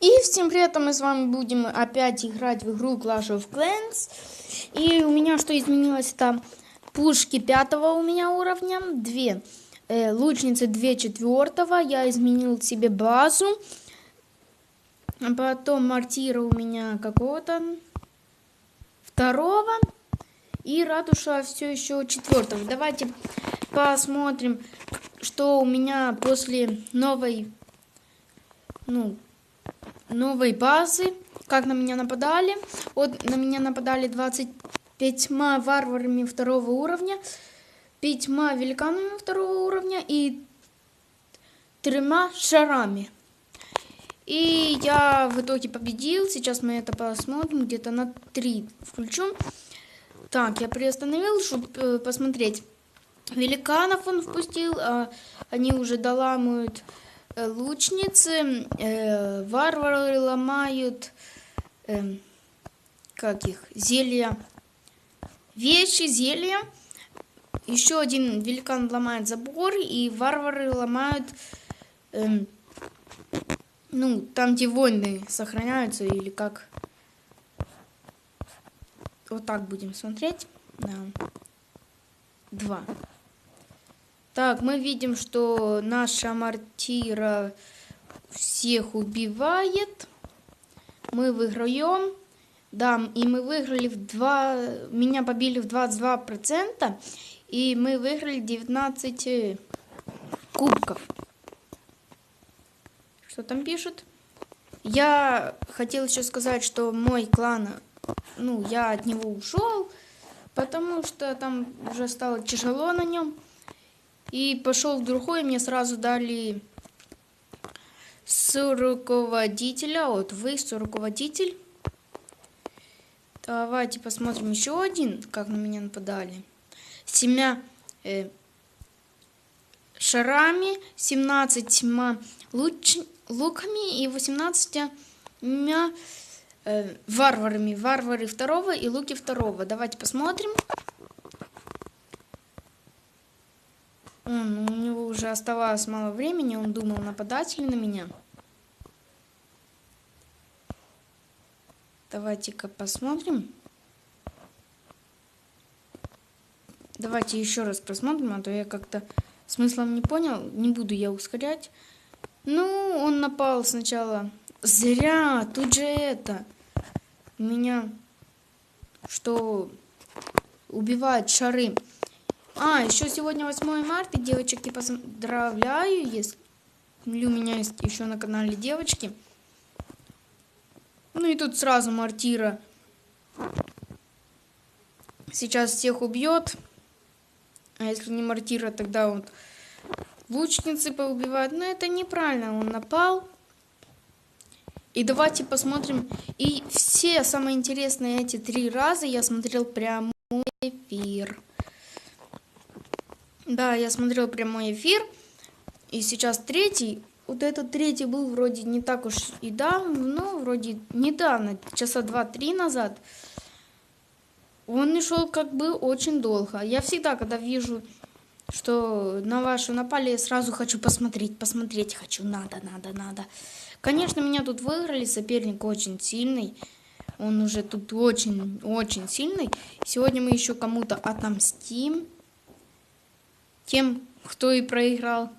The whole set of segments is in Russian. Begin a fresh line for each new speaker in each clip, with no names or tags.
И всем привет, а мы с вами будем опять играть в игру Clash of Clans. И у меня что изменилось, это пушки пятого у меня уровня, две э, лучницы две четвертого, я изменил себе базу. А потом мортира у меня какого-то второго. И ратуша все еще четвертого. Давайте посмотрим, что у меня после новой, ну, новой базы, как на меня нападали. Вот на меня нападали 25 варварами второго уровня, пятьма великанами второго уровня и тремя шарами. И я в итоге победил. Сейчас мы это посмотрим. Где-то на 3 включу. Так, я приостановил, чтобы э, посмотреть. Великанов он впустил. А они уже доламывают лучницы, э, варвары ломают, э, как их, зелья, вещи, зелья. Еще один великан ломает забор, и варвары ломают, э, ну, там, где войны сохраняются, или как. Вот так будем смотреть. Да. Два. Так, мы видим, что наша мартира всех убивает. Мы выиграем. Да, и мы выиграли в 2... Меня побили в 22%. И мы выиграли 19 э, кубков. Что там пишут? Я хотел еще сказать, что мой клан, ну, я от него ушел, потому что там уже стало тяжело на нем. И пошел в другой, мне сразу дали с руководителя. Вот вы, с руководитель. Давайте посмотрим еще один, как на меня нападали. Семя э, шарами, 17 луч, луками и 18 э, варварами. Варвары второго и луки второго. Давайте посмотрим. Он, у него уже оставалось мало времени, он думал, нападать ли на меня. Давайте-ка посмотрим. Давайте еще раз просмотрим, а то я как-то смыслом не понял. Не буду я ускорять. Ну, он напал сначала. Зря, тут же это. Меня, что убивает шары. А, еще сегодня 8 марта, девочки, поздравляю, если у меня есть еще на канале девочки. Ну и тут сразу мартира сейчас всех убьет. А если не мартира, тогда вот лучницы поубивают. Но это неправильно, он напал. И давайте посмотрим. И все самые интересные эти три раза я смотрел прямой эфир. Да, я смотрел прямой эфир. И сейчас третий. Вот этот третий был вроде не так уж и давно, вроде недавно, часа два-три назад. Он не шел как бы очень долго. Я всегда, когда вижу, что на вашу напали, я сразу хочу посмотреть, посмотреть хочу. Надо, надо, надо. Конечно, меня тут выиграли, соперник очень сильный. Он уже тут очень-очень сильный. Сегодня мы еще кому-то отомстим тем, кто и проиграл.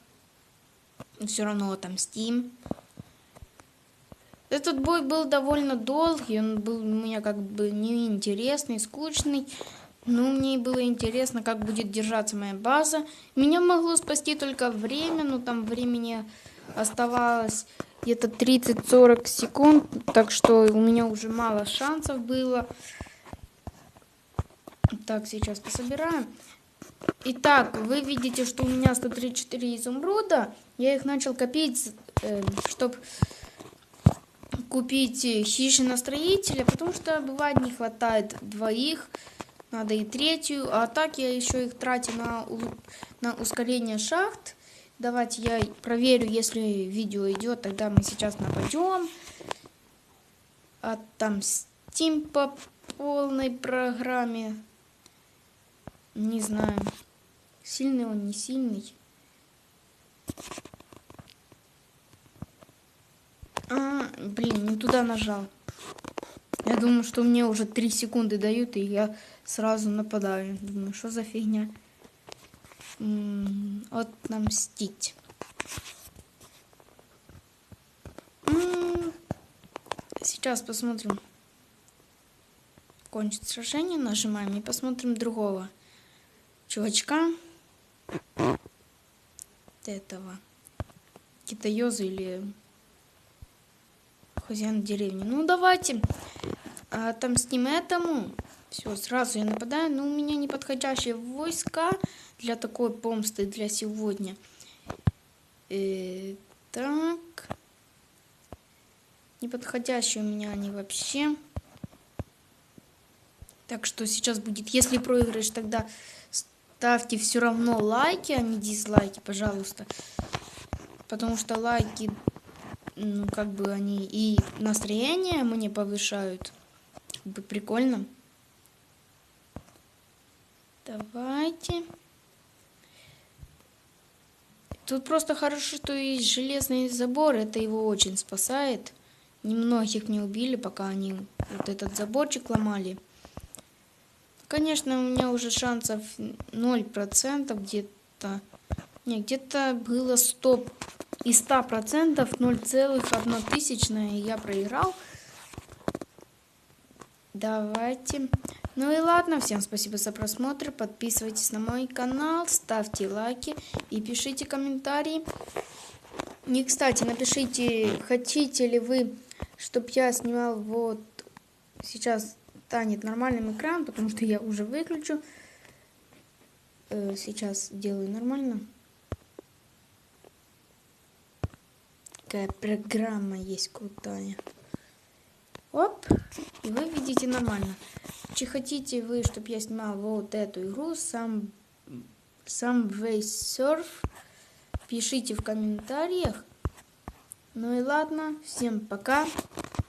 Все равно отомстим. Этот бой был довольно долгий, он был у меня как бы неинтересный, скучный. Но мне было интересно, как будет держаться моя база. Меня могло спасти только время, но там времени оставалось где-то 30-40 секунд, так что у меня уже мало шансов было. Так, сейчас пособираем. Итак, вы видите, что у меня 134 изумруда. Я их начал копить, э, чтобы купить хижина-строителя, потому что бывает не хватает двоих, надо и третью. А так я еще их тратю на, на ускорение шахт. Давайте я проверю, если видео идет, тогда мы сейчас нападем. Отомстим по полной программе. Не знаю. Сильный он, не сильный. А, Блин, не туда нажал. Я думаю, что мне уже 3 секунды дают, и я сразу нападаю. Думаю, что за фигня? М, Отомстить. Сейчас посмотрим. Кончит сражение, нажимаем и посмотрим другого чувачка. Этого. Китаёза или хозяин деревни. Ну, давайте отомстим этому. Все, сразу я нападаю. Но у меня неподходящие войска для такой помсты для сегодня. Э, так. Неподходящие у меня они вообще. Так что сейчас будет, если проигрыш, тогда ставьте все равно лайки, а не дизлайки, пожалуйста. Потому что лайки, ну, как бы они и настроение мне повышают. Как бы прикольно. Давайте. Тут просто хорошо, что есть железный забор, это его очень спасает. Немногих не убили, пока они вот этот заборчик ломали. Конечно, у меня уже шансов 0% где-то. Не, где-то было 100 и 100% 0,1 тысячная, я проиграл. Давайте. Ну и ладно, всем спасибо за просмотр. Подписывайтесь на мой канал, ставьте лайки и пишите комментарии. И, кстати, напишите, хотите ли вы, чтобы я снимал вот сейчас станет нормальным экран, потому что я уже выключу. Э, Сейчас делаю нормально. Какая программа есть крутая. Оп, и вы видите нормально. Чи хотите вы, чтобы я снимал вот эту игру, сам, сам Surf, пишите в комментариях. Ну и ладно, всем пока.